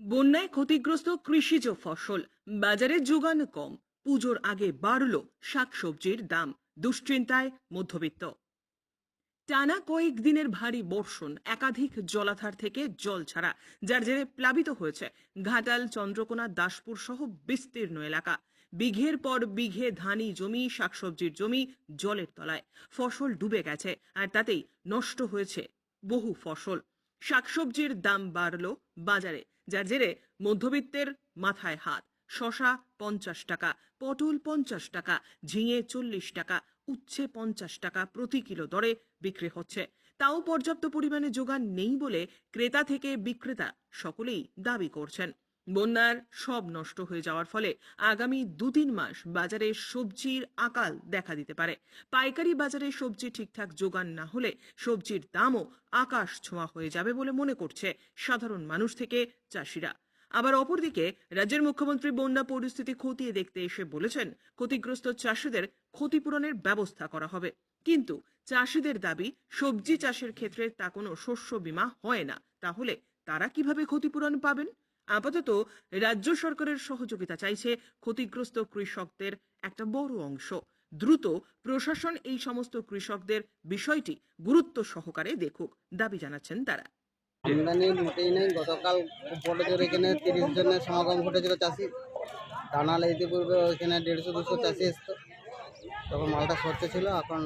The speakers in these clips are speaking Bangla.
বন্যায় ক্ষতিগ্রস্ত কৃষিজ ফসল বাজারে যোগান কম, পুজোর আগে বাড়ল শাকসবজির দাম, দুশ্চিন্তায় মধ্যবিত্ত। টানা কয়েক দিনের ভারী বর্ষণ একাধিক জলাধার থেকে জল ছাড়া, যার জেরে প্লাবিত হয়েছে ঘাটাল, চন্দ্রকোনা, দাসপুর সহ বিস্তীর্ণ এলাকা। বিঘের পর বিঘে ধানি জমি, শাকসবজির জমি জলের তলায়। ফসল ডুবে গেছে আর তাতেই নষ্ট হয়েছে বহু ফসল। শাকসবজির দাম বাড়ল বাজারে যার জেরে মধ্যবিত্তের মাথায় হাত। শশা পঞ্চাশ টাকা, পটল পঞ্চাশ টাকা, ঝিঙে চল্লিশ টাকা, উচ্ছে পঞ্চাশ টাকা প্রতি কিলো দরে বিক্রি হচ্ছে। তাও পর্যাপ্ত পরিমাণে যোগান নেই বলে ক্রেতা থেকে বিক্রেতা সকলেই দাবি করছেন। বন্যার সব নষ্ট হয়ে যাওয়ার ফলে আগামী দু তিন মাস বাজারে সবজির আকাল দেখা দিতে পারে। পাইকারি বাজারে সবজি ঠিকঠাক যোগান না হলে সবজির দামও আকাশ ছোঁয়া হয়ে যাবে বলে মনে করছে সাধারণ মানুষ থেকে চাষিরা। আবার অপরদিকে রাজ্যের মুখ্যমন্ত্রী বন্যা পরিস্থিতি খতিয়ে দেখতে এসে বলেছেন, ক্ষতিগ্রস্ত চাষিদের ক্ষতিপূরণের ব্যবস্থা করা হবে। কিন্তু চাষিদের দাবি, সবজি চাষের ক্ষেত্রে তা কোনো শস্য বীমা হয় না। তাহলে তারা কীভাবে ক্ষতিপূরণ পাবেন? আপাতত রাজ্য সরকারের সহযোগিতা চাইছে ক্ষতিগ্রস্ত কৃষকদের একটা বড় অংশ। দ্রুত প্রশাসন এই সমস্ত কৃষকদের বিষয়টি গুরুত্ব সহকারে দেখুক, দাবি জানাচ্ছেন তারা। গতকাল এখানে তিরিশ জনের সমাগম ঘটেছিল চাষি ইতিপূর্বে ওইখানে দেড়শো দুশো চাষি এসতো। তখন মালটা স্বচ্ছ ছিল, এখন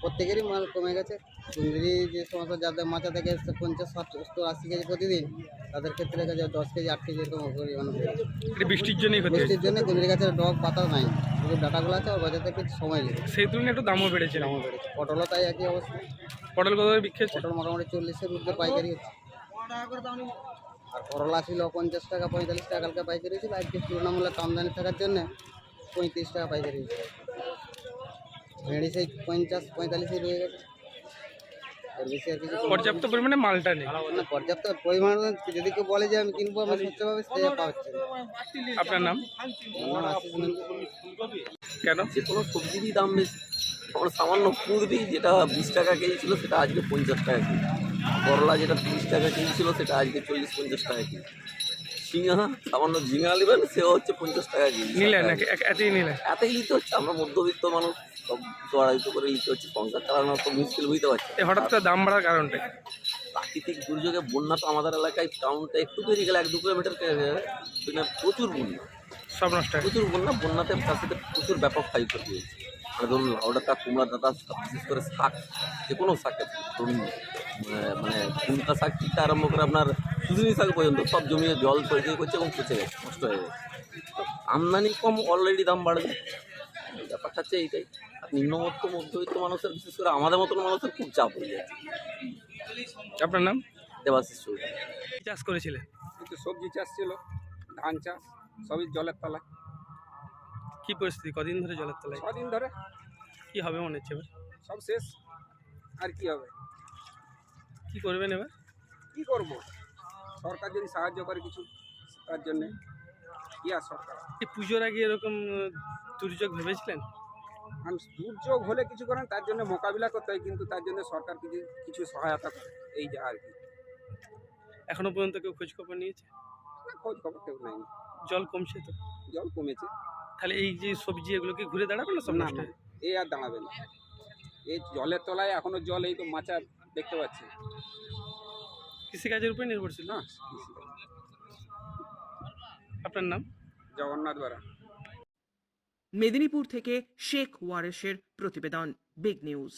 প্রত্যেকেরই মাল কমে গেছে। কুন্দিরি যে সমস্ত যাদের মাচা থেকে এসছে পঞ্চাশ ষাট সত্তর আশি কেজি প্রতিদিন তাদের ক্ষেত্রে গেছে দশ কেজি আট কেজি এরকম পরিমাণ বৃষ্টির জন্যই বৃষ্টির জন্য কুন্দিরি গাছের ডগ পাতা নাই। শুধু ডাটাগুলো আছে ওর বাজাতে একটু সময় লেগে সেই তুলনায় একটু দামও বেড়েছে। দামও বেড়েছে। পটলও তাই একই অবস্থা। পটল কত করে বিক্রি পটল মোটামুটি চল্লিশের মধ্যে পাইকারি হচ্ছে। আর করলা ছিল পঞ্চাশ টাকা পঁয়তাল্লিশ টাকা কালকে পাইকারি ছিল আজকে তুলনামূলক আমদানি থাকার জন্য পঁয়ত্রিশ টাকা পাইকারি হচ্ছে ভেড়ি সেই পঞ্চাশ পঁয়তাল্লিশে রয়ে গেছে এর বেশি আর কিছু কম- পর্যাপ্ত পরিমাণে মালটা নেই না পর্যাপ্ত পরিমাণ যদি কেউ বলে যে আমি কিনবো আমি স্বচ্ছভাবে সে পাচ্ছে না। আপনার নাম আমার নাম আশিস নন্দী। কেন যে কোনো সবজিরই দাম বেশি আমরা সামান্য কুঁদরি যেটা বিশ টাকা কেজি ছিল সেটা আজকে পঞ্চাশ টাকা কেজি করলা যেটা তিরিশ টাকা কেজি ছিল সেটা আজকে চল্লিশ পঞ্চাশ টাকা কেজি ঝিঙা সামান্য ঝিঙা নেবেন সেও হচ্ছে পঞ্চাশ টাকা কেজি। নিলেন এতই নিলেন? এতই নিতে হচ্ছে আমরা মধ্যবিত্ত মানুষ সব জড়াইতো করে নিতে হচ্ছে সংসার চালানো তো মুশকিল বুঝতে পারছি হঠাৎ করে দাম বাড়ার কারণটা? প্রাকৃতিক দুর্যোগে বন্যা তো আমাদের এলাকায় টাউনটা একটু বেরিয়ে গেলে এক দু কিলোমিটার প্রচুর বন্যা। সব নষ্ট প্রচুর বন্যা বন্যাতে চাষিতে প্রচুর ব্যাপক ক্ষয়ক্ষতি হয়েছে। মানে ধরুন লাউ ডাঁটা কুমড়া ডাঁটা বিশেষ করে শাক যে কোনো শাক ধরুন। মানে কুমড়া শাক থেকে আরম্ভ করে আপনার সুজনি শাক পর্যন্ত সব জমিয়ে জল তৈরি করছে এবং পচে গেছে নষ্ট হয়ে গেছে। তো আমদানি কম অলরেডি দাম বাড়বে। ব্যাপারটা হচ্ছে এইটাই। আর নিম্নমত্ত মধ্যবিত্ত মানুষের বিশেষ করে আমাদের মতন মানুষের খুব চাপ হয়ে যাচ্ছে। আপনার নাম? দেবাশিস চৌধুরী। চাষ করেছিলেন? কিন্তু সবজি চাষ ছিল ধান চাষ সবই জলের তলায়। কি পরিস্থিতি? কদিন ধরে জলের তলায়? কদিন ধরে। কি হবে মনে হচ্ছে সব শেষ। আর কি হবে? কি করবেন এবার? কি করব? সরকার যদি সাহায্য করে কিছু তার জন্যে। কি আর সরকার? এই পুজোর আগে এরকম দুর্যোগ ভেবেছিলেন? দুর্যোগ হলে কিছু করেন তার জন্য মোকাবিলা করতে হয় কিন্তু তার জন্য সরকার কিছু কিছু সহায়তা করে। এই যা আর কি। এখনও পর্যন্ত কেউ খোঁজ খবর নিয়েছে? খোঁজ খবর কেউ নেই জল কমছে তো? জল কমেছে। তাহলে এই যে সবজি এগুলো কি ঘুরে দাঁড়াবে না সব না? এই আর দাঁড়াবে না। এই জলের তলায় এখনও জল এই তো মাচা দেখতে পাচ্ছি। কৃষিকাজের উপরে নির্ভরশীল না? আপনার নাম? জগন্নাথ বারা। মেদিনীপুর থেকে শেখ ওয়ারেশের প্রতিবেদন বিগ নিউজ।